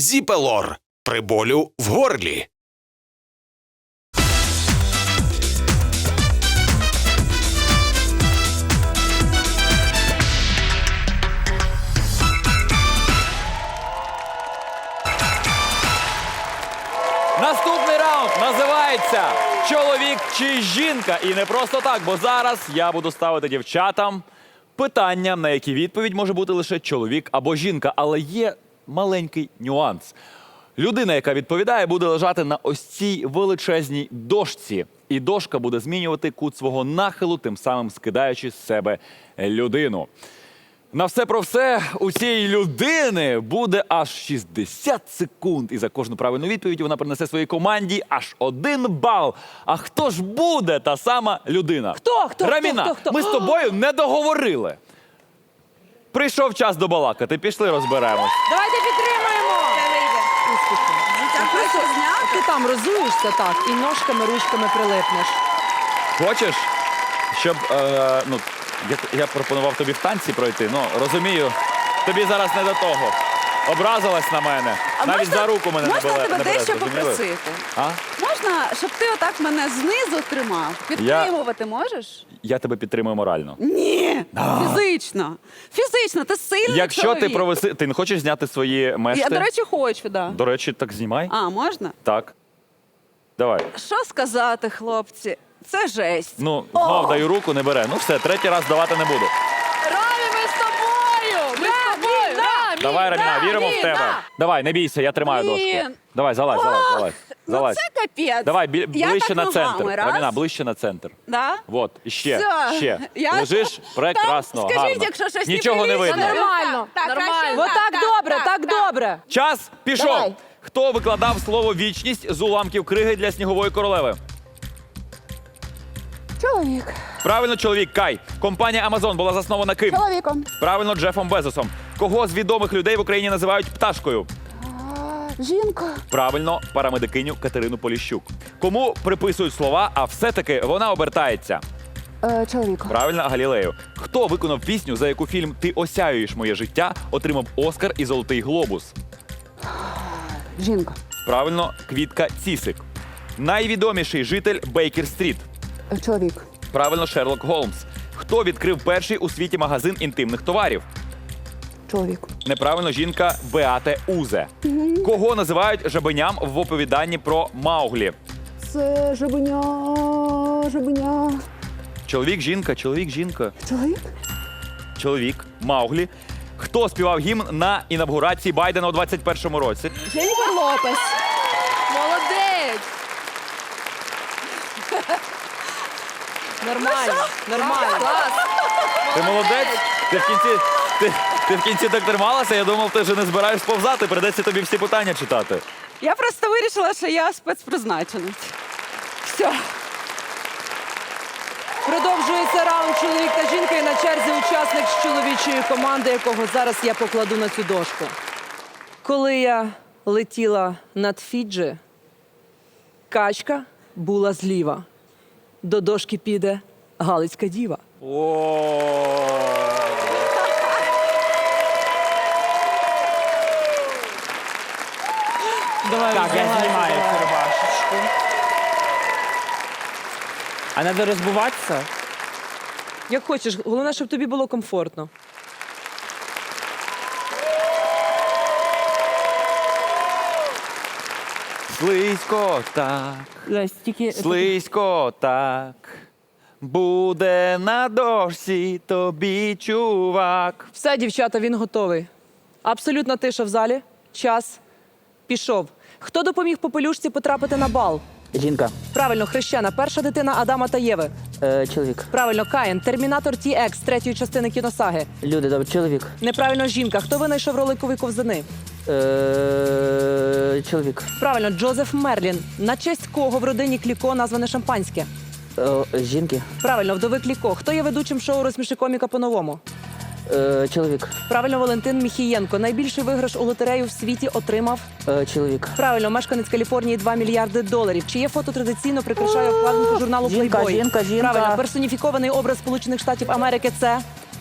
Зіпелор при болю в горлі. Наступний раунд називається Чоловік чи жінка. І не просто так, бо зараз я буду ставити дівчатам питання, на які відповідь може бути лише чоловік або жінка. Але є маленький нюанс. Людина, яка відповідає, буде лежати на ось цій величезній дошці. І дошка буде змінювати кут свого нахилу, тим самим скидаючи з себе людину. На все про все у цієї людини буде аж 60 секунд. І за кожну правильну відповідь вона принесе своїй команді аж один бал. А хто ж буде та сама людина? Хто? Хто? Раміна, Хто? Хто? Хто? ми з тобою не договорили. Прийшов час добалакати. Пішли розберемось. Давайте підтримуємо. Просто ти там розуєшся так і ножками, ручками прилипнеш. Хочеш, щоб е, ну, я, я пропонував тобі в танці пройти. Ну розумію, тобі зараз не до того. Образилась на мене. А Навіть можна- за руку мене можна не бере. тебе дещо попросити? А? Можна, щоб ти отак мене знизу тримав? Підтримувати можеш? Я тебе підтримую морально. Ні, фізично. Фізично, ти сильний Якщо чоловік. ти провиси, ти не хочеш зняти свої мешти? Я, до речі, хочу, да. До речі, так знімай. А, можна? Так. Давай. Що сказати, хлопці? Це жесть. Ну, знов даю руку, не бере. Ну все, третій раз давати не буду. Рамі, ми з тобою! Ми з тобою! Рамі, Давай, Раміна, віримо в тебе. Давай, не бійся, я тримаю Блін. дошку. Давай, залазь, залазь, залазь. Ну залазь. це капець. Давай, бі- Я ближче так на ногами, центр. раз. Раміна, ближче на центр. Да? Вот, ще, Все. ще. Я- Лежиш прекрасно, Там, скажіть, гарно. якщо щось Нічого не видно. Нормально, Так, так, нормально. Отак так, добре, так, так, так. добре. Час пішов. Давай. Хто викладав слово вічність з уламків криги для снігової королеви? Чоловік. Правильно, чоловік Кай. Компанія Amazon була заснована ким? Чоловіком. Правильно, Джефом Безосом. Кого з відомих людей в Україні називають пташкою? Жінка. Правильно, парамедикиню Катерину Поліщук. Кому приписують слова, а все-таки вона обертається. Е, чоловік. Правильно, Галілею. Хто виконав пісню, за яку фільм Ти осяюєш моє життя, отримав Оскар і Золотий Глобус? Жінка. Правильно, Квітка Цісик. Найвідоміший житель Бейкер-стріт. Е, Чоловік. Правильно, Шерлок Голмс. Хто відкрив перший у світі магазин інтимних товарів? Чоловік. Неправильно жінка Беате Узе. Кого називають жабеням в оповіданні про Мауглі? Це жабеня, жабеня. Чоловік, жінка, чоловік, жінка, Чоловік? чоловік, Мауглі. Хто співав гімн на інавгурації Байдена у 21-му році? Дженніфер Лопес. Молодець. Нормально, нормально. Клас. Ти молодець? Ти в кінці. Ти, ти в кінці так трималася, я думав, ти вже не збираєш сповзати, придеться тобі всі питання читати. Я просто вирішила, що я спецпризначенець. Все. Продовжується раунд чоловік та жінка і на черзі учасник з чоловічої команди, якого зараз я покладу на цю дошку. Коли я летіла над Фіджі, качка була зліва. До дошки піде Галицька діва. Давай, Так, я давай, знімаю цю рубашечку. А треба розбуватися? Як хочеш, головне, щоб тобі було комфортно. Слизько так, Лесь, тільки... слизько так. Буде на дошці тобі чувак. Все, дівчата, він готовий. Абсолютна тиша в залі. Час пішов. Хто допоміг попелюшці потрапити на бал? Жінка. Правильно, хрещена, перша дитина Адама та Єви. Е, чоловік. Правильно, Каїн, Термінатор TX, третьої частини кіносаги. Люди, добре, чоловік. Неправильно, жінка. Хто винайшов роликові ковзани? Е, чоловік. Правильно, Джозеф Мерлін. На честь кого в родині Кліко назване шампанське? Е, жінки. Правильно, вдови Кліко. Хто є ведучим шоу «Розсміши коміка по-новому? Е, чоловік. Правильно, Валентин Міхієнко. Найбільший виграш у лотерею в світі отримав. Е, чоловік. Правильно, мешканець Каліфорнії 2 мільярди доларів. Чиє фото традиційно прикрашає обкладинку журналу Жінка, Playboy? жінка, жінка. Правильно, персоніфікований образ Сполучених Штатів Америки це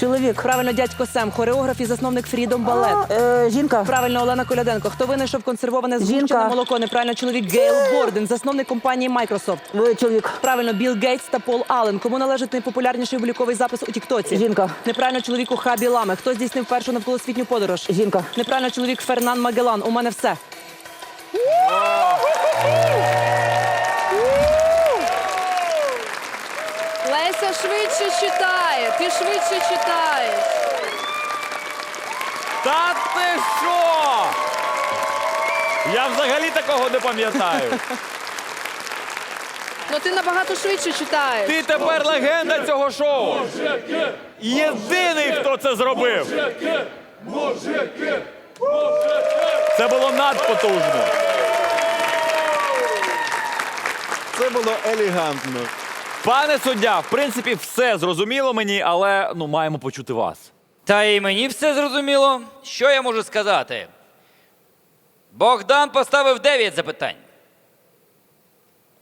Чоловік. Правильно, дядько Сем, хореограф і засновник Фрідом Балет. Е, жінка. Правильно, Олена Коляденко. Хто винайшов консервоване Жінка. згущене молоко? Неправильно, чоловік Гейл Борден, засновник компанії Microsoft. Ви чоловік. Правильно, Білл Гейтс та Пол Аллен. Кому належить найпопулярніший обліковий запис у Тіктоці? Жінка. Неправильно, чоловіку Хабі Ламе. Хто здійснив першу навколосвітню подорож? Жінка. Неправильно, чоловік Фернан Магелан. У мене все. Леся швидше читає, ти швидше читаєш. Та ти що? Я взагалі такого не пам'ятаю. Ну ти набагато швидше читаєш. Ти тепер легенда цього шоу. Єдиний, хто це зробив. Це було надпотужно. Це було елегантно. Пане суддя, в принципі, все зрозуміло мені, але ну маємо почути вас. Та і мені все зрозуміло. Що я можу сказати? Богдан поставив 9 запитань.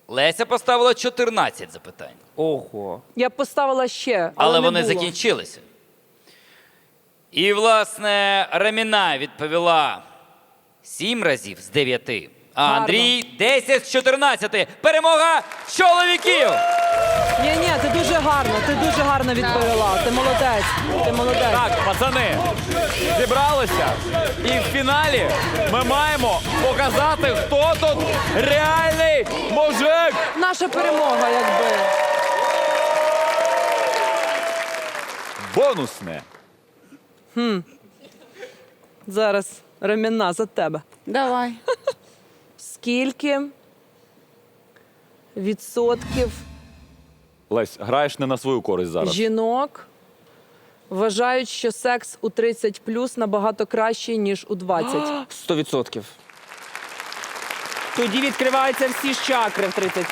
Леся поставила 14 запитань. Ого. Я б поставила ще, але, Але не вони було. закінчилися. І, власне, Реміна відповіла 7 разів з 9. Андрій 10 з 14. Перемога чоловіків! Ні, ні, ти дуже гарно, ти дуже гарно відповіла. Ти молодець. Ти молодець. Так, пацани, зібралися. І в фіналі ми маємо показати, хто тут реальний мужик. Наша перемога, якби. Бонусне. Зараз ремінна за тебе. Давай. Скільки відсотків Лесь, граєш не на свою користь зараз. жінок вважають, що секс у 30 плюс набагато кращий, ніж у 20? Сто відсотків. Тоді відкриваються всі ж чакри в 30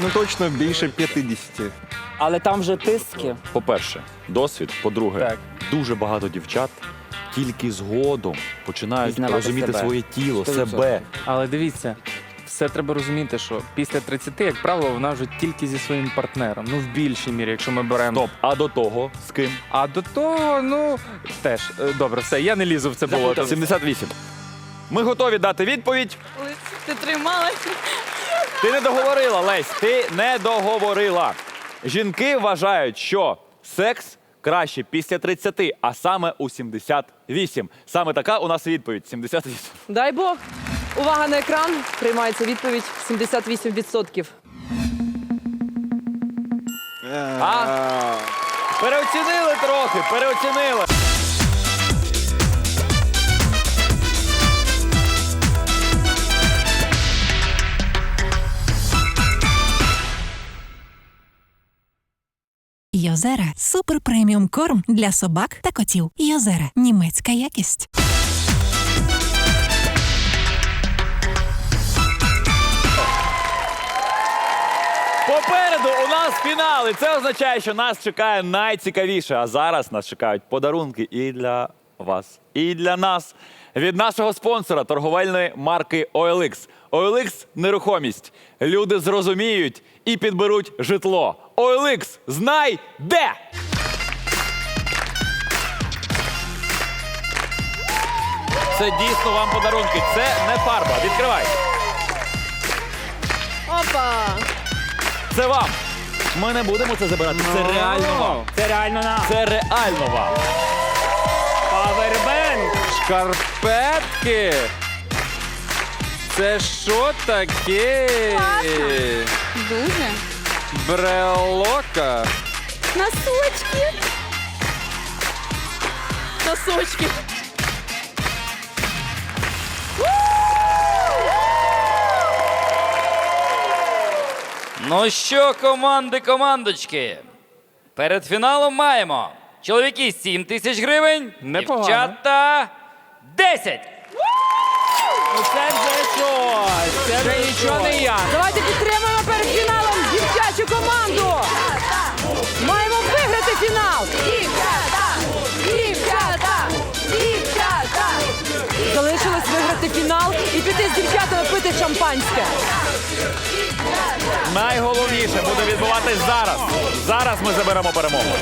Ну точно більше 50. Але там вже тиски. По-перше, досвід. По-друге, Так. дуже багато дівчат тільки згодом починають Пізнавати розуміти себе. своє тіло, Сто себе. Але дивіться, все треба розуміти, що після 30, як правило, вона вже тільки зі своїм партнером. Ну, в більшій мірі, якщо ми беремо. Стоп, а до того з ким? А до того, ну теж е, добре, все, я не лізу в це болото. 78. Ми готові дати відповідь. Ти трималась. Ти не договорила, Лесь, ти не договорила. Жінки вважають, що секс краще після 30, а саме у 78. Саме така у нас відповідь 78. Дай Бог. Увага на екран. Приймається відповідь 78%. А? Переоцінили трохи, переоцінили. Йозера супер преміум корм для собак та котів. Йозера німецька якість. Попереду у нас фінал, і це означає, що нас чекає найцікавіше. А зараз нас чекають подарунки і для вас, і для нас. Від нашого спонсора торговельної марки OLX. OLX – нерухомість. Люди зрозуміють і підберуть житло. OLX – знай де! Це дійсно вам подарунки. Це не фарба. Відкривай. Опа! Це вам. Ми не будемо це забирати. Це реально вам. Це реально на Це реально вам. павербенк. Шкарпетки! Це що таке? Дуже. Брелока. Носочки! Носочки! Ну що, команди, командочки? Перед фіналом маємо чоловіки 7 тисяч гривень, Непогано. дівчата 10. Ну це вже. Це вже нічого не я. Давайте підтримаємо перед фіналом дівчачу команду. Маємо виграти фінал. Дівчата! Дівчата! Дівчата! Залишилось виграти виграти фінал і піти з дівчатами пити шампанське. Найголовніше буде відбуватись зараз. Зараз ми заберемо перемогу.